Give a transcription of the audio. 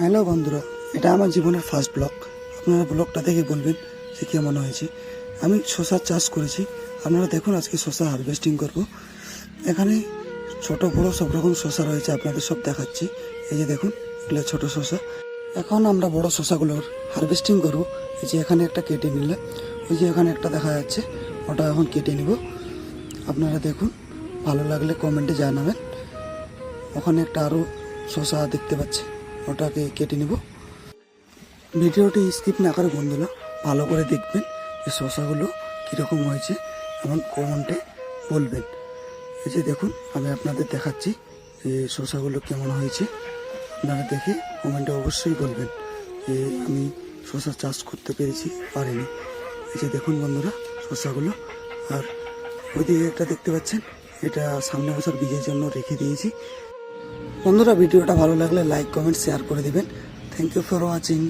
Hello বন্ধুরা, এটা আমার জীবনের ফার্স্ট ব্লগ আপনারা ব্লগটা দেখে বলবেন যে কেমন হয়েছে। আমি শশার চাষ করেছি। আপনারা দেখুন আজকে শশা হারভেস্টিং করব। এখানে ছোট বড় সব রকম শশা রয়েছে, আপনাদের সব দেখাচ্ছি। এই যে দেখুন, এগুলো ছোট শশা। এখন আমরা বড় শশাগুলোর হারভেস্টিং করব। এই যে এখানে একটা কেটে নিলে, ওই যে এখানে একটা দেখা যাচ্ছে, ওটা এখন কেটে নিব। আপনারা দেখুন, ভালো লাগলে কমেন্টে জানাবেন। ওখানে একটা আরও শশা দেখতে পাচ্ছি। ওটাকে কেটে নেব। ভিডিওটি স্কিপ না করে বন্ধুরা ভালো করে দেখবেন যে শশাগুলো কীরকম হয়েছে এমন কমেন্টে বলবেন। এই যে দেখুন, আমি আপনাদের দেখাচ্ছি যে শশাগুলো কেমন হয়েছে। আপনারা দেখে কমেন্টে অবশ্যই বলবেন যে আমি শশা চাষ করতে পেরেছি, পারিনি। এই যে দেখুন বন্ধুরা শশাগুলো আর ওইদিকে একটা দেখতে পাচ্ছেন, এটা সামনে বছর বীজের জন্য রেখে দিয়েছি। বন্ধুরা ভিডিওটা ভালো লাগলে লাইক কমেন্ট শেয়ার করে দিবেন। Thank you for watching